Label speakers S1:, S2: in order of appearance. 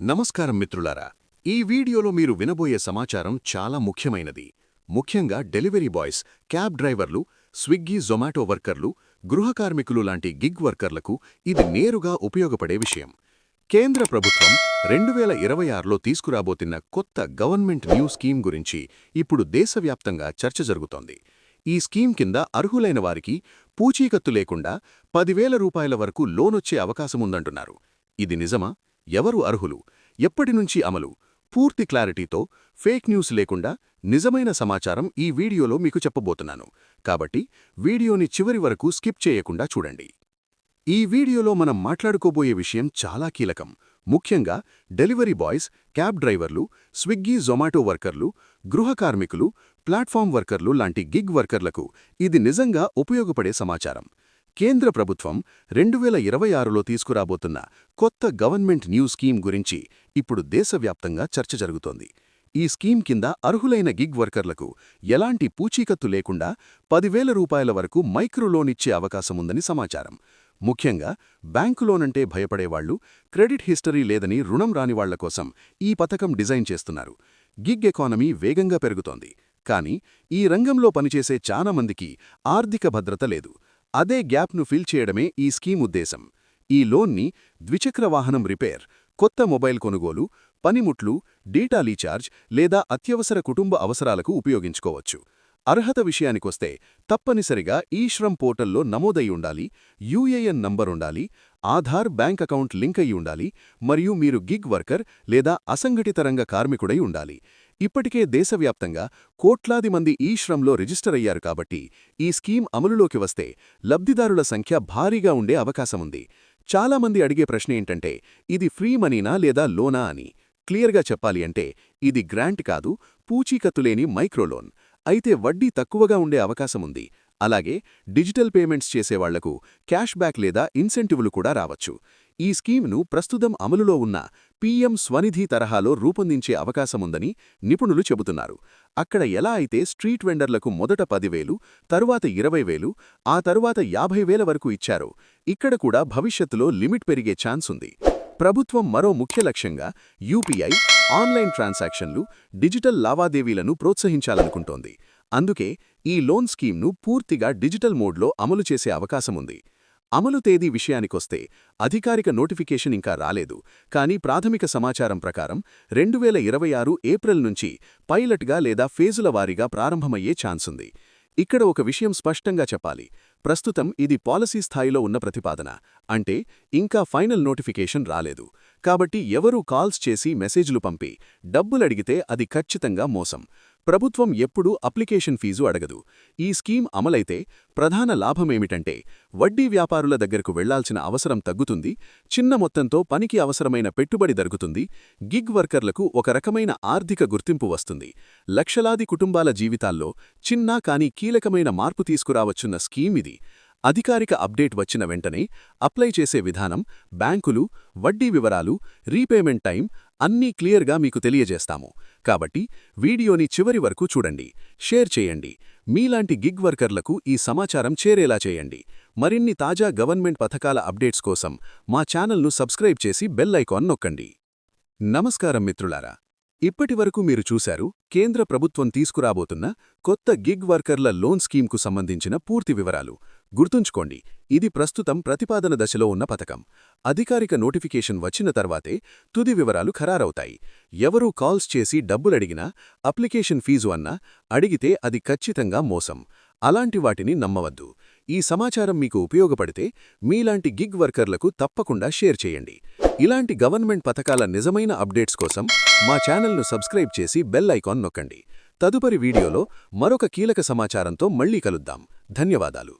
S1: నమస్కారం మిత్రులారా. ఈ వీడియోలో మీరు వినబోయే సమాచారం చాలా ముఖ్యమైనది. ముఖ్యంగా డెలివరీ బాయ్స్ క్యాబ్ డ్రైవర్లు స్విగ్గీ జొమాటో వర్కర్లు గృహ కార్మికులు లాంటి గిగ్ వర్కర్లకు ఇది నేరుగా ఉపయోగపడే విషయం. కేంద్ర ప్రభుత్వం రెండు వేల ఇరవై ఆరులో తీసుకురాబోతున్న కొత్త గవర్నమెంట్ న్యూ స్కీమ్ గురించి ఇప్పుడు దేశవ్యాప్తంగా చర్చ జరుగుతోంది. ఈ స్కీమ్ కింద అర్హులైన వారికి పూచీకత్తు లేకుండా పదివేల రూపాయల వరకు లోనొచ్చే అవకాశముందంటున్నారు. ఇది నిజమా? ఎవరు అర్హులు? ఎప్పటినుంచి అమలు? పూర్తి క్లారిటీతో ఫేక్ న్యూస్ లేకుండా నిజమైన సమాచారం ఈ వీడియోలో మీకు చెప్పబోతున్నాను. కాబట్టి వీడియోని చివరి వరకు స్కిప్ చేయకుండా చూడండి. ఈ వీడియోలో మనం మాట్లాడుకోబోయే విషయం చాలా కీలకం. ముఖ్యంగా డెలివరీ బాయ్స్ క్యాబ్ డ్రైవర్లు స్విగ్గీ జొమాటో వర్కర్లు గృహ కార్మికులు ప్లాట్ఫామ్ వర్కర్లు లాంటి గిగ్ వర్కర్లకు ఇది నిజంగా ఉపయోగపడే సమాచారం. కేంద్ర ప్రభుత్వం రెండు వేల ఇరవై ఆరులో తీసుకురాబోతున్న కొత్త గవర్నమెంట్ న్యూ స్కీమ్ గురించి ఇప్పుడు దేశవ్యాప్తంగా చర్చ జరుగుతోంది. ఈ స్కీమ్ కింద అర్హులైన గిగ్ వర్కర్లకు ఎలాంటి పూచీకత్తు లేకుండా పదివేల రూపాయల వరకు మైక్రోలోనిచ్చే అవకాశముందని సమాచారం. ముఖ్యంగా బ్యాంకులోనంటే భయపడేవాళ్ళు క్రెడిట్ హిస్టరీ లేదని రుణం రానివాళ్ళ కోసం ఈ పథకం డిజైన్ చేస్తున్నారు. గిగ్ ఎకానమీ వేగంగా పెరుగుతోంది. కానీ ఈ రంగంలో పనిచేసే చాలామందికి ఆర్థిక భద్రత లేదు. అదే గ్యాప్ను ఫిల్ చేయడమే ఈ స్కీమ్ ఉద్దేశం. ఈ లోన్ని ద్విచక్ర వాహనం రిపేర్ కొత్త మొబైల్ కొనుగోలు పనిముట్లు డేటా రీఛార్జ్ లేదా అత్యవసర కుటుంబ అవసరాలకు ఉపయోగించుకోవచ్చు. అర్హత విషయానికొస్తే తప్పనిసరిగా ఈ శ్రమ్ పోర్టల్లో నమోదయి ఉండాలి యూఏఎన్ నంబర్ ఉండాలి ఆధార్ బ్యాంక్ అకౌంట్ లింక్ అయి ఉండాలి మరియు మీరు గిగ్ వర్కర్ లేదా అసంఘటిత రంగ కార్మికుడై ఉండాలి. ఇప్పటికే దేశవ్యాప్తంగా కోట్లాది మంది ఈ శ్రమ్లో రిజిస్టర్ అయ్యారు కాబట్టి ఈ స్కీమ్ అమలులోకి వస్తే లబ్ధిదారుల సంఖ్య భారీగా ఉండే అవకాశముంది చాలామంది అడిగే ప్రశ్న ఏంటంటే ఇది ఫ్రీ మనీనా లేదా లోనా అని క్లియర్గా చెప్పాలి అంటే ఇది గ్రాంట్ కాదు పూచీకత్తులేని మైక్రోలోన్. అయితే వడ్డీ తక్కువగా ఉండే అవకాశముంది అలాగే డిజిటల్ పేమెంట్స్ చేసేవాళ్ళకు క్యాష్ బ్యాక్ లేదా ఇన్సెంటివ్లు కూడా రావచ్చు. ఈ స్కీమ్ను ప్రస్తుతం అమలులో ఉన్న పీఎం స్వనిధి తరహాలో రూపొందించే అవకాశముందని నిపుణులు చెబుతున్నారు. అక్కడ ఎలా అయితే స్ట్రీట్ వెండర్లకు మొదట పదివేలు తరువాత ఇరవై వేలు ఆ తరువాత యాభై వేల వరకు ఇచ్చారో ఇక్కడ కూడా భవిష్యత్తులో లిమిట్ పెరిగే ఛాన్స్ ఉంది ప్రభుత్వం మరో ముఖ్య లక్ష్యంగా యూపీఐ ఆన్లైన్ ట్రాన్సాక్షన్లు డిజిటల్ లావాదేవీలను ప్రోత్సహించాలనుకుంటోంది. అందుకే ఈ లోన్ స్కీమ్ను పూర్తిగా డిజిటల్ మోడ్లో అమలు చేసే అవకాశముంది. అమలు తేదీ విషయానికొస్తే అధికారిక నోటిఫికేషన్ ఇంకా రాలేదు. కానీ ప్రాథమిక సమాచారం ప్రకారం రెండు వేల ఇరవై ఆరు ఏప్రిల్ నుంచి పైలట్గా లేదా ఫేజుల వారీగా ప్రారంభమయ్యే ఛాన్సుంది. ఇక్కడ ఒక విషయం స్పష్టంగా చెప్పాలి. ప్రస్తుతం ఇది పాలసీ స్థాయిలో ఉన్న ప్రతిపాదన. అంటే ఇంకా ఫైనల్ నోటిఫికేషన్ రాలేదు. కాబట్టి ఎవరూ కాల్స్ చేసి మెసేజ్లు పంపి డబ్బులడిగితే అది ఖచ్చితంగా మోసం. ప్రభుత్వం ఎప్పుడూ అప్లికేషన్ ఫీజు అడగదు. ఈ స్కీమ్ అమలైతే ప్రధాన లాభమేమిటంటే వడ్డీ వ్యాపారుల దగ్గరకు వెళ్ళాల్సిన అవసరం తగ్గుతుంది చిన్న మొత్తంతో పనికి అవసరమైన పెట్టుబడి దొరుకుతుంది గిగ్ వర్కర్లకు ఒక రకమైన ఆర్థిక గుర్తింపు వస్తుంది. లక్షలాది కుటుంబాల జీవితాల్లో చిన్న కానీ కీలకమైన మార్పు తీసుకురావచ్చున్న స్కీమ్ ఇది. అధికారిక అప్డేట్ వచ్చిన వెంటనే అప్లై చేసే విధానం బ్యాంకులు వడ్డీ వివరాలు రీపేమెంట్ టైం అన్నీ క్లియర్గా మీకు తెలియజేస్తాము. కాబట్టి వీడియోని చివరి వరకు చూడండి షేర్ చేయండి మీలాంటి గిగ్ వర్కర్లకు ఈ సమాచారం చేరేలా చేయండి. మరిన్ని తాజా గవర్నమెంట్ పథకాల అప్డేట్స్ కోసం మా ఛానల్ను సబ్స్క్రైబ్ చేసి బెల్ ఐకాన్ నొక్కండి. నమస్కారం మిత్రులారా ఇప్పటివరకు మీరు చూశారు కేంద్ర ప్రభుత్వం తీసుకురాబోతున్న కొత్త గిగ్ వర్కర్ల లోన్ స్కీమ్కు సంబంధించిన పూర్తి వివరాలు. గుర్తుంచుకోండి ఇది ప్రస్తుతం ప్రతిపాదన దశలో ఉన్న పథకం. అధికారిక నోటిఫికేషన్ వచ్చిన తర్వాతే తుది వివరాలు ఖరారవుతాయి. ఎవరూ కాల్స్ చేసి డబ్బులడిగినా అప్లికేషన్ ఫీజు అన్నా అడిగితే అది ఖచ్చితంగా మోసం. అలాంటి వాటిని నమ్మవద్దు. ఈ సమాచారం మీకు ఉపయోగపడితే మీలాంటి గిగ్ వర్కర్లకు తప్పకుండా షేర్ చేయండి. ఇలాంటి గవర్నమెంట్ పథకాల నిజమైన అప్డేట్స్ కోసం మా ఛానల్ను సబ్స్క్రైబ్ చేసి బెల్ ఐకాన్ నొక్కండి. తదుపరి వీడియోలో మరొక కీలక సమాచారంతో మళ్ళీ కలుద్దాం. ధన్యవాదాలు.